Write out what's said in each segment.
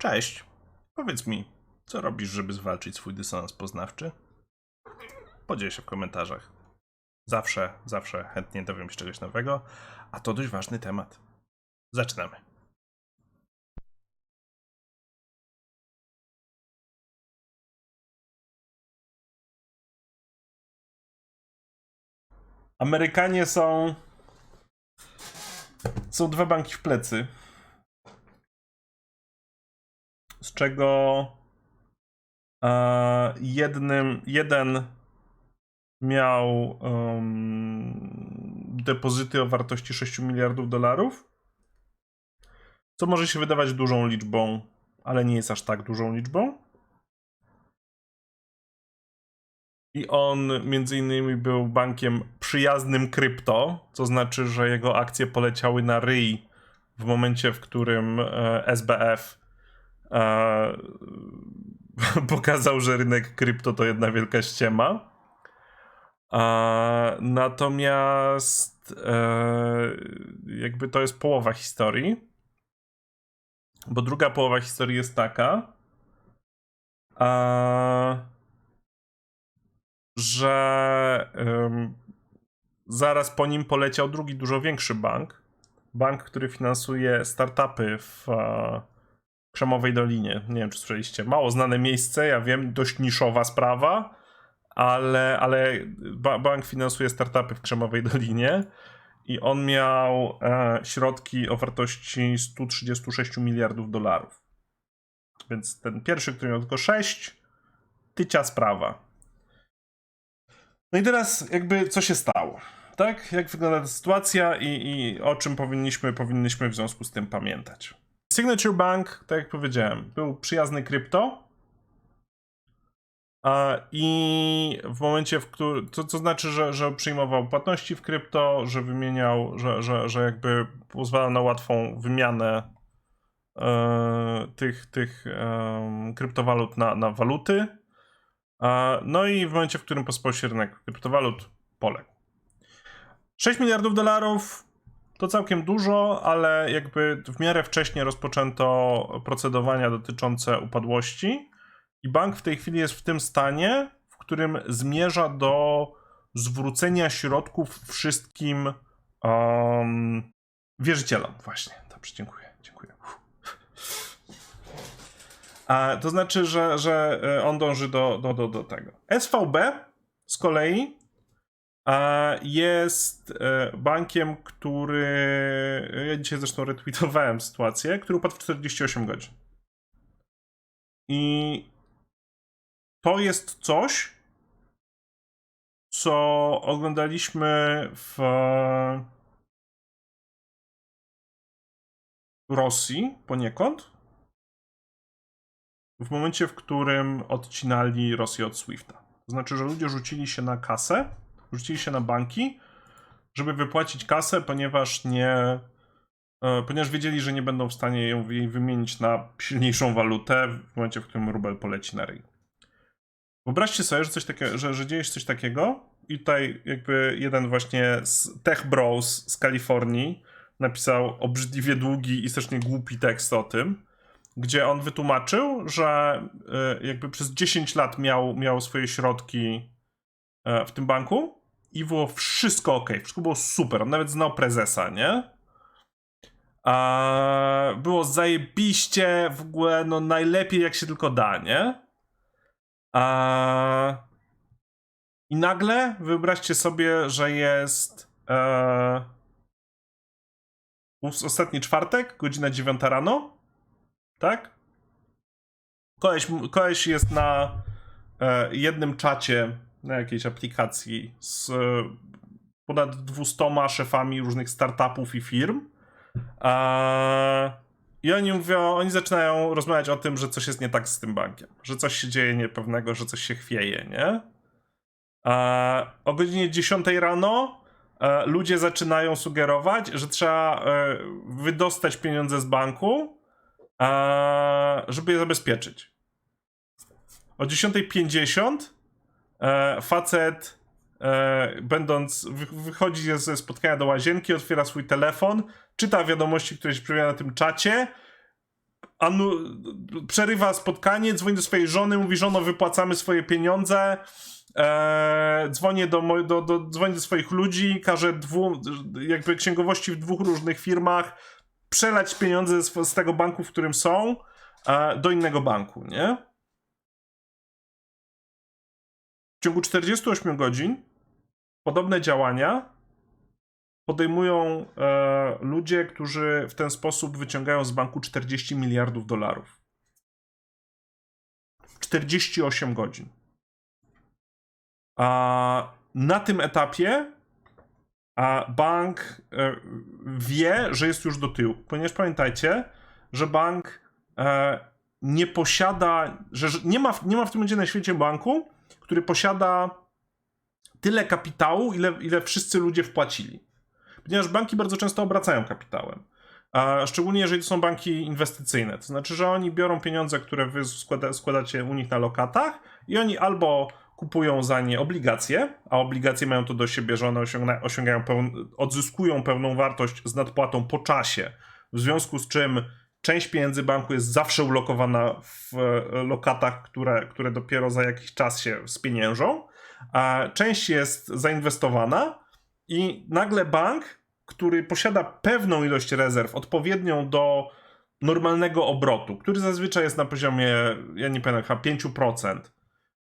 Cześć. Powiedz mi, co robisz, żeby zwalczyć swój dysonans poznawczy? Podziel się w komentarzach. Zawsze, zawsze chętnie dowiem się czegoś nowego, a to dość ważny temat. Zaczynamy. Amerykanie są. Są dwa banki w plecy. Z czego e, jednym, jeden miał em, depozyty o wartości 6 miliardów dolarów. Co może się wydawać dużą liczbą, ale nie jest aż tak dużą liczbą. I on między innymi był bankiem przyjaznym krypto, co znaczy, że jego akcje poleciały na ryj w momencie, w którym e, SBF pokazał, że rynek krypto to jedna wielka ściema. A, natomiast e, jakby to jest połowa historii. Bo druga połowa historii jest taka, że zaraz po nim poleciał drugi, dużo większy bank. Bank, który finansuje startupy w Krzemowej Dolinie. Nie wiem, czy słyszeliście. Mało znane miejsce, ja wiem, dość niszowa sprawa, ale, ale ba bank finansuje startupy w Krzemowej Dolinie i on miał e, środki o wartości 136 miliardów dolarów. Więc ten pierwszy, który miał tylko 6, tycia sprawa. No i teraz jakby co się stało? Tak? Jak wygląda ta sytuacja i, i o czym powinniśmy, powinniśmy w związku z tym pamiętać? Signature Bank, tak jak powiedziałem, był przyjazny krypto. I w momencie, w którym. To, to znaczy, że, że przyjmował płatności w krypto, że wymieniał, że, że, że jakby pozwalał na łatwą wymianę e, tych, tych e, kryptowalut na, na waluty. E, no i w momencie, w którym pospał się rynek kryptowalut, poległ. 6 miliardów dolarów to całkiem dużo, ale jakby w miarę wcześnie rozpoczęto procedowania dotyczące upadłości i bank w tej chwili jest w tym stanie, w którym zmierza do zwrócenia środków wszystkim um, wierzycielom. Właśnie, dobrze, dziękuję, dziękuję. A, to znaczy, że, że e, on dąży do, do, do, do tego. SVB z kolei jest e, bankiem, który. Ja dzisiaj zresztą retweetowałem sytuację, który upadł w 48 godzin. I to jest coś, co oglądaliśmy w Rosji poniekąd. W momencie, w którym odcinali Rosję od Swifta. To znaczy, że ludzie rzucili się na kasę rzucili się na banki, żeby wypłacić kasę, ponieważ nie. e, Ponieważ wiedzieli, że nie będą w stanie ją jej wymienić na silniejszą walutę w momencie, w którym rubel poleci na ryj. Wyobraźcie sobie, że, coś takie, że, że dzieje się coś takiego i tutaj jakby jeden właśnie z Tech Bros z Kalifornii napisał obrzydliwie długi i strasznie głupi tekst o tym, gdzie on wytłumaczył, że e, jakby przez 10 lat miał, miał swoje środki e, w tym banku i było wszystko ok, wszystko było super. On nawet znał prezesa, nie? A było zajebiście, w ogóle no najlepiej jak się tylko da, nie? A i nagle wyobraźcie sobie, że jest e... ostatni czwartek, godzina 9 rano, tak? Koleś, koleś jest na e, jednym czacie na jakiejś aplikacji z e, ponad 200 szefami różnych startupów i firm. I oni mówią, oni zaczynają rozmawiać o tym, że coś jest nie tak z tym bankiem, że coś się dzieje niepewnego, że coś się chwieje, nie? O godzinie 10 rano e, ludzie zaczynają sugerować, że trzeba e, wydostać pieniądze z banku, żeby je zabezpieczyć. O 10.50 e, facet e, będąc, wy, wychodzi ze spotkania do łazienki, otwiera swój telefon, czyta wiadomości, które się przewijają na tym czacie, anu, przerywa spotkanie, dzwoni do swojej żony, mówi, żono, wypłacamy swoje pieniądze, e, dzwonię do, mo- do, do, dzwoni do swoich ludzi, każe dwu, jakby księgowości w dwóch różnych firmach przelać pieniądze z, z tego banku, w którym są, e, do innego banku, nie? W ciągu 48 godzin podobne działania podejmują e, ludzie, którzy w ten sposób wyciągają z banku 40 miliardów dolarów. 48 godzin. A na tym etapie a bank e, wie, że jest już do tyłu. Ponieważ pamiętajcie, że bank e, nie posiada, że nie ma, nie ma w tym momencie na świecie banku, który posiada tyle kapitału, ile, ile wszyscy ludzie wpłacili. Ponieważ banki bardzo często obracają kapitałem. A szczególnie jeżeli to są banki inwestycyjne. To znaczy, że oni biorą pieniądze, które wy składa, składacie u nich na lokatach i oni albo kupują za nie obligacje, a obligacje mają to do siebie, że one osiągna, osiągają pełn, odzyskują pewną wartość z nadpłatą po czasie, w związku z czym część pieniędzy banku jest zawsze ulokowana w e, lokatach, które, które dopiero za jakiś czas się spieniężą, a część jest zainwestowana i nagle bank, który posiada pewną ilość rezerw, odpowiednią do normalnego obrotu, który zazwyczaj jest na poziomie, ja nie pamiętam, chyba 5%,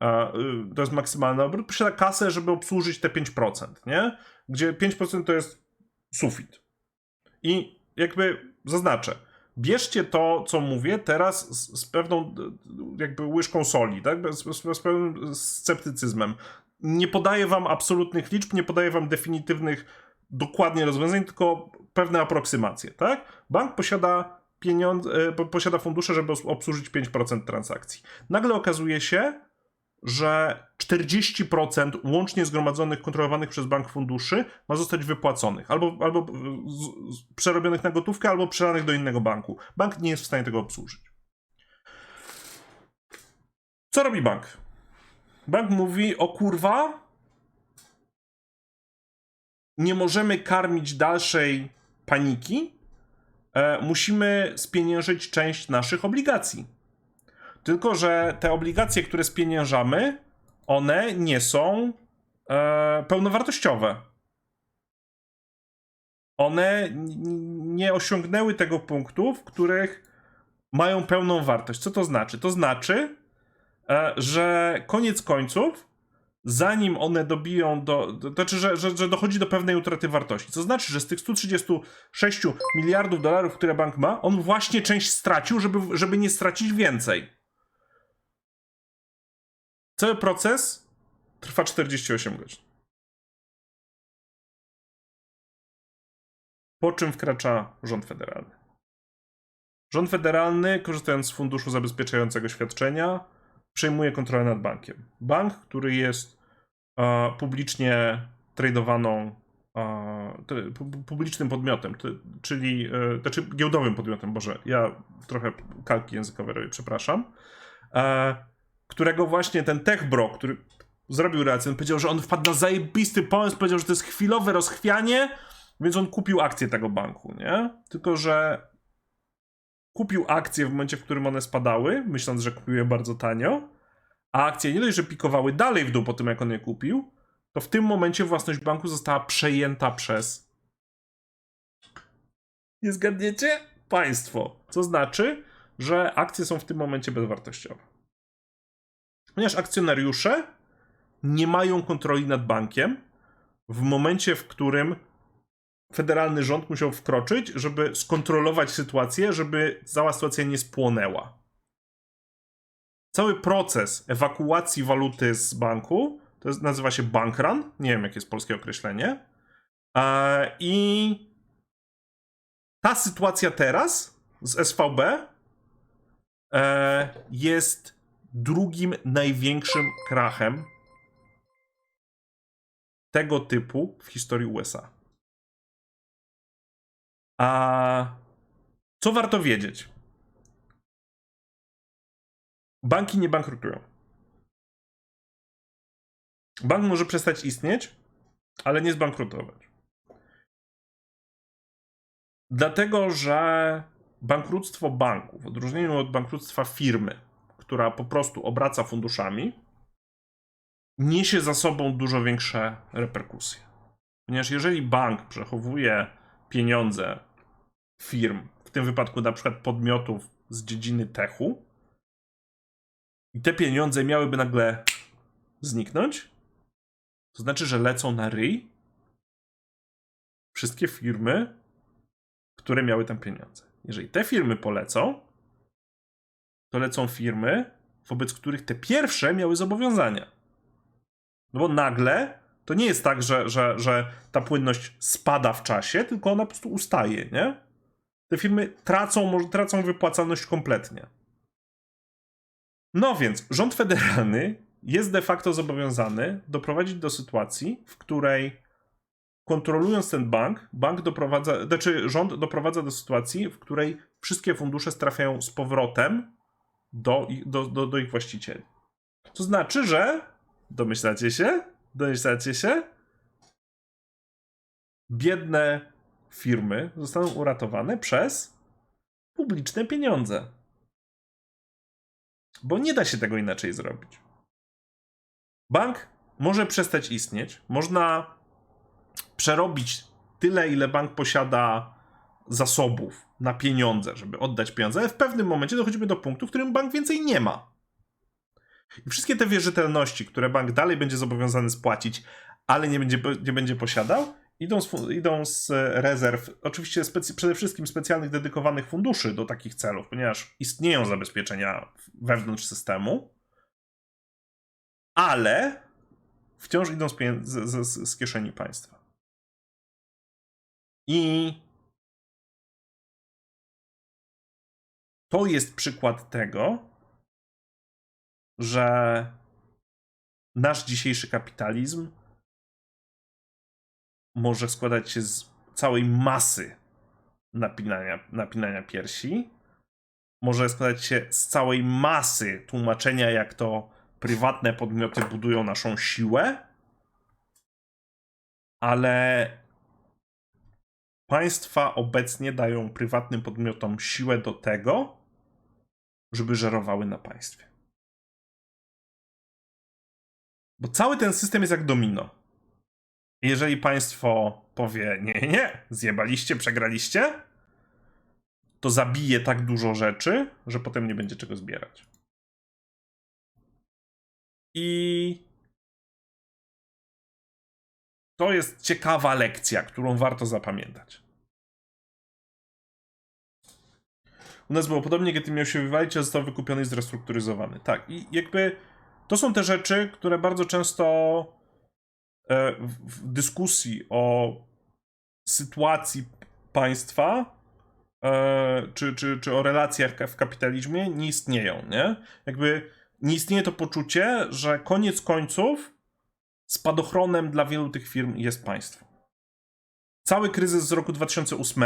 a, y, to jest maksymalny obrót, posiada kasę, żeby obsłużyć te 5%, nie? Gdzie 5% to jest sufit. I jakby zaznaczę, bierzcie to, co mówię teraz z, z pewną jakby łyżką soli, tak? Z, z, z pewnym sceptycyzmem. Nie podaję wam absolutnych liczb, nie podaję wam definitywnych dokładnie rozwiązań, tylko pewne aproksymacje, tak? Bank posiada pieniądze, po- posiada fundusze, żeby obsłużyć 5% transakcji. Nagle okazuje się, że 40% łącznie zgromadzonych, kontrolowanych przez bank funduszy ma zostać wypłaconych. Albo, albo z, z, przerobionych na gotówkę, albo przelanych do innego banku. Bank nie jest w stanie tego obsłużyć. Co robi bank? Bank mówi, o kurwa, nie możemy karmić dalszej paniki, e, musimy spieniężyć część naszych obligacji. Tylko, że te obligacje, które spieniężamy, one nie są e, pełnowartościowe. One nie osiągnęły tego punktu, w których mają pełną wartość. Co to znaczy? To znaczy, e, że koniec końców, zanim one dobiją do. do to znaczy, że, że, że dochodzi do pewnej utraty wartości. Co znaczy, że z tych 136 miliardów dolarów, które bank ma, on właśnie część stracił, żeby, żeby nie stracić więcej. Cały proces trwa 48 godzin. Po czym wkracza rząd federalny. Rząd federalny, korzystając z funduszu zabezpieczającego świadczenia, przejmuje kontrolę nad bankiem. Bank, który jest e, publicznie tradowaną, e, publicznym podmiotem, czyli e, znaczy giełdowym podmiotem, Boże, ja trochę kalki językowe robię, przepraszam, e, którego właśnie ten techbro, który zrobił reakcję, on powiedział, że on wpadł na zajebisty pomysł, powiedział, że to jest chwilowe rozchwianie, więc on kupił akcje tego banku, nie? Tylko, że kupił akcje w momencie, w którym one spadały, myśląc, że kupił je bardzo tanio, a akcje nie dość, że pikowały dalej w dół po tym, jak on je kupił, to w tym momencie własność banku została przejęta przez. Nie zgadniecie? Państwo. Co znaczy, że akcje są w tym momencie bezwartościowe. Ponieważ akcjonariusze nie mają kontroli nad bankiem w momencie, w którym federalny rząd musiał wkroczyć, żeby skontrolować sytuację, żeby cała sytuacja nie spłonęła. Cały proces ewakuacji waluty z banku to jest, nazywa się bankrun. Nie wiem, jakie jest polskie określenie. I ta sytuacja teraz z SVB e, jest drugim największym krachem tego typu w historii USA. A co warto wiedzieć? Banki nie bankrutują. Bank może przestać istnieć, ale nie zbankrutować. Dlatego, że bankructwo banku, w odróżnieniu od bankructwa firmy, która po prostu obraca funduszami, niesie za sobą dużo większe reperkusje. Ponieważ jeżeli bank przechowuje pieniądze firm, w tym wypadku na przykład podmiotów z dziedziny techu, i te pieniądze miałyby nagle zniknąć, to znaczy, że lecą na ryj wszystkie firmy, które miały tam pieniądze. Jeżeli te firmy polecą, to lecą firmy, wobec których te pierwsze miały zobowiązania. No bo nagle to nie jest tak, że, że, że ta płynność spada w czasie, tylko ona po prostu ustaje, nie? Te firmy tracą, może tracą wypłacalność kompletnie. No więc rząd federalny jest de facto zobowiązany doprowadzić do sytuacji, w której kontrolując ten bank, bank doprowadza, znaczy rząd doprowadza do sytuacji, w której wszystkie fundusze trafiają z powrotem do, do, do, do ich właścicieli. To znaczy, że domyślacie się? Domyślacie się? Biedne firmy zostaną uratowane przez publiczne pieniądze. Bo nie da się tego inaczej zrobić. Bank może przestać istnieć. Można przerobić tyle, ile bank posiada zasobów na pieniądze, żeby oddać pieniądze, ale w pewnym momencie dochodzimy do punktu, w którym bank więcej nie ma. I wszystkie te wierzytelności, które bank dalej będzie zobowiązany spłacić, ale nie będzie, nie będzie posiadał, idą z, idą z rezerw, oczywiście specy, przede wszystkim specjalnych, dedykowanych funduszy do takich celów, ponieważ istnieją zabezpieczenia wewnątrz systemu, ale wciąż idą z, z, z kieszeni państwa. I to jest przykład tego, że nasz dzisiejszy kapitalizm może składać się z całej masy napinania, napinania piersi. Może składać się z całej masy tłumaczenia, jak to prywatne podmioty budują naszą siłę, ale państwa obecnie dają prywatnym podmiotom siłę do tego, żeby żerowały na państwie. Bo cały ten system jest jak domino. Jeżeli państwo powie nie, nie, nie, zjebaliście, przegraliście, to zabije tak dużo rzeczy, że potem nie będzie czego zbierać. I to jest ciekawa lekcja, którą warto zapamiętać. U nas było podobnie, kiedy miał się wywalić, a został wykupiony i zrestrukturyzowany. Tak, i jakby to są te rzeczy, które bardzo często e, w dyskusji o sytuacji państwa e, czy, czy, czy o relacjach w kapitalizmie nie istnieją, nie? Jakby nie istnieje to poczucie, że koniec końców spadochronem dla wielu tych firm jest państwo. Cały kryzys z roku 2008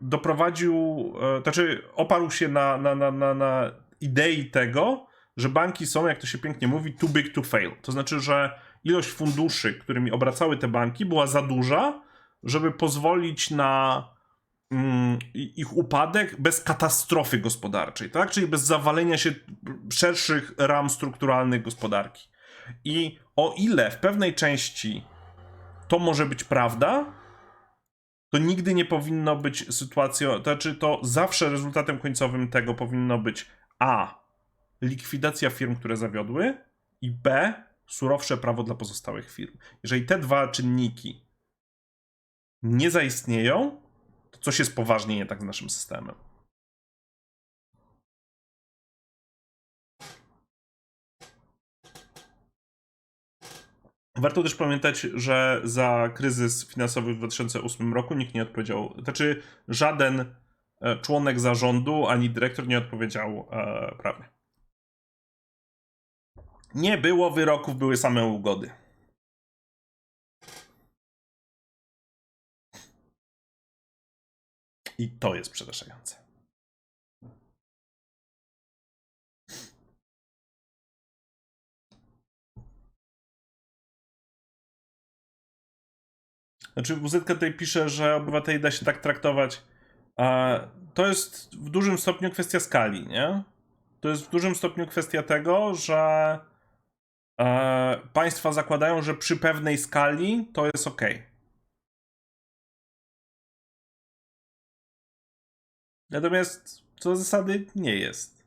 doprowadził, e, znaczy oparł się na, na, na, na, na idei tego, że banki są, jak to się pięknie mówi, too big to fail. To znaczy, że ilość funduszy, którymi obracały te banki, była za duża, żeby pozwolić na mm, ich upadek bez katastrofy gospodarczej, tak? Czyli bez zawalenia się szerszych ram strukturalnych gospodarki. I o ile w pewnej części to może być prawda, to nigdy nie powinno być sytuacją, to znaczy to zawsze rezultatem końcowym tego powinno być A. Likwidacja firm, które zawiodły, i B. Surowsze prawo dla pozostałych firm. Jeżeli te dwa czynniki nie zaistnieją, to coś jest poważnie nie tak z naszym systemem. Warto też pamiętać, że za kryzys finansowy w 2008 roku nikt nie odpowiedział. Znaczy, żaden e, członek zarządu ani dyrektor nie odpowiedział e, prawnie. Nie było wyroków, były same ugody. I to jest przerażające. Znaczy, WZ tutaj pisze, że obywateli da się tak traktować. To jest w dużym stopniu kwestia skali, nie? To jest w dużym stopniu kwestia tego, że e, państwa zakładają, że przy pewnej skali to jest ok. Natomiast co do zasady nie jest.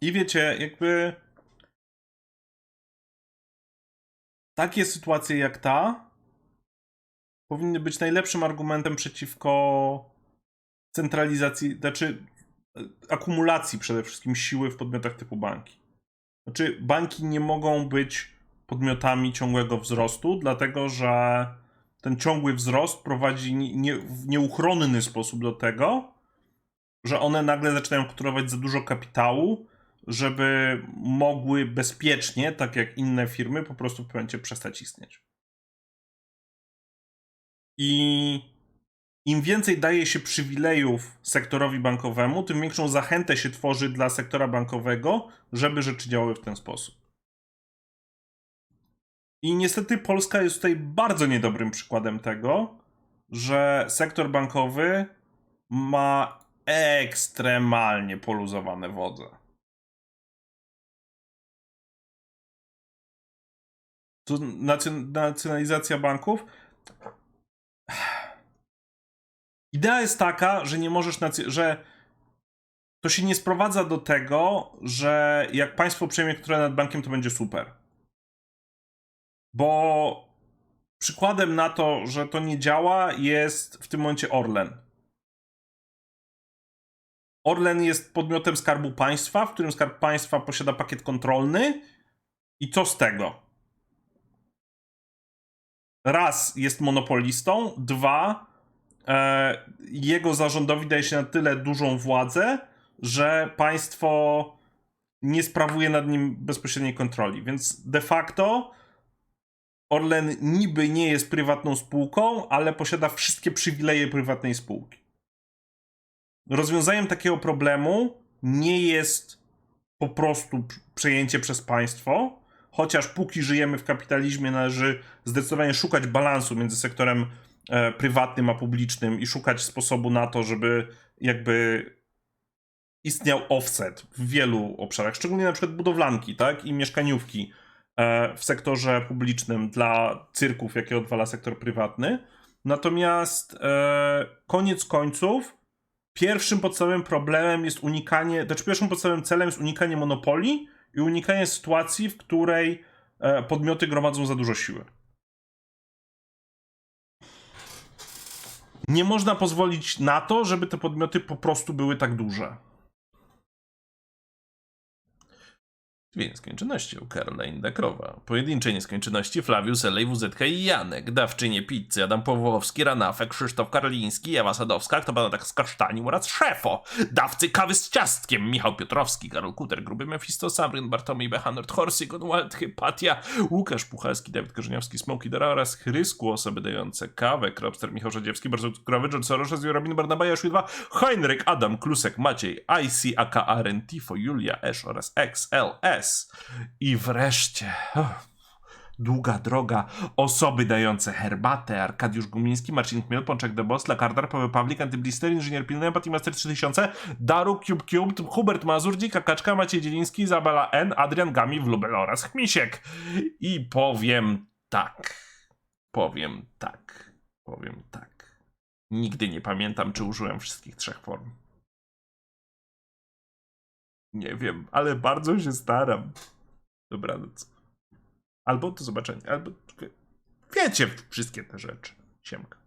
I wiecie, jakby takie sytuacje jak ta powinny być najlepszym argumentem przeciwko centralizacji, znaczy e, akumulacji przede wszystkim siły w podmiotach typu banki. Znaczy, banki nie mogą być podmiotami ciągłego wzrostu, dlatego że ten ciągły wzrost prowadzi nie, w nieuchronny sposób do tego, że one nagle zaczynają kontrolować za dużo kapitału, żeby mogły bezpiecznie, tak jak inne firmy, po prostu w pewnym momencie przestać istnieć. I im więcej daje się przywilejów sektorowi bankowemu, tym większą zachętę się tworzy dla sektora bankowego, żeby rzeczy działały w ten sposób. I niestety Polska jest tutaj bardzo niedobrym przykładem tego, że sektor bankowy ma ekstremalnie poluzowane wodze. Nacjon- nacjonalizacja banków. Idea jest taka, że nie możesz, że to się nie sprowadza do tego, że jak państwo przejmie kontrolę nad bankiem, to będzie super. Bo przykładem na to, że to nie działa, jest w tym momencie Orlen. Orlen jest podmiotem skarbu państwa, w którym skarb państwa posiada pakiet kontrolny. I co z tego? Raz jest monopolistą, dwa jego zarządowi daje się na tyle dużą władzę, że państwo nie sprawuje nad nim bezpośredniej kontroli. Więc de facto Orlen niby nie jest prywatną spółką, ale posiada wszystkie przywileje prywatnej spółki. Rozwiązaniem takiego problemu nie jest po prostu przejęcie przez państwo, chociaż póki żyjemy w kapitalizmie, należy zdecydowanie szukać balansu między sektorem e, prywatnym a publicznym i szukać sposobu na to, żeby jakby istniał offset w wielu obszarach, szczególnie na przykład budowlanki, tak, i mieszkaniówki e, w sektorze publicznym dla cyrków, jakie odwala sektor prywatny. Natomiast e, koniec końców pierwszym podstawowym problemem jest unikanie, znaczy pierwszym podstawowym celem jest unikanie monopolii i unikanie sytuacji, w której e, podmioty gromadzą za dużo siły. Nie można pozwolić na to, żeby te podmioty po prostu były tak duże. Dwie nieskończoności u Caroline Dekrowa. Pojedyncze nieskończoności Flawius, Elej, WZK i Janek. Dawczynie pizzy Adam Pawłowski, Ranafek, Krzysztof Karliński, Ewa Sadowska, kto pana tak skasztanił oraz Szefo. Dawcy kawy z ciastkiem Michał Piotrowski, Karol Kuter, Gruby Mephisto, Sabryn, Bartomiej Bechanort, Horsy, Gonwald, Hypatia, Łukasz Puchalski, Dawid Korzeniowski, Smoki Dara oraz Chrysku, osoby dające kawę, Kropster, Michał Rzadziewski, bardzo cukrowy, John Soros, Robin Barnaba, Jaszły 2, Heinrich, Adam, Klusek, Maciej, IC, aka Rentifo, Julia, Esz oraz XLS. I wreszcie... Długa droga. Osoby dające herbatę. Arkadiusz Gumiński, Marcin Chmiel, Pączek de Boss, Lakardar, Paweł Pawlik, Antyblister, Inżynier Pilny, Empathy Master 3000, Daru, Cube Cube, Hubert Mazur, Dzika Kaczka, Maciej Dzieliński, Izabela N, Adrian Gami, Wlubel oraz Chmisiek. I powiem tak. Powiem tak. Powiem tak. Nigdy nie pamiętam, czy użyłem wszystkich trzech form. Nie wiem, ale bardzo się staram. Dobranoc. Albo do zobaczenia, albo wiecie wszystkie te rzeczy. Siemka.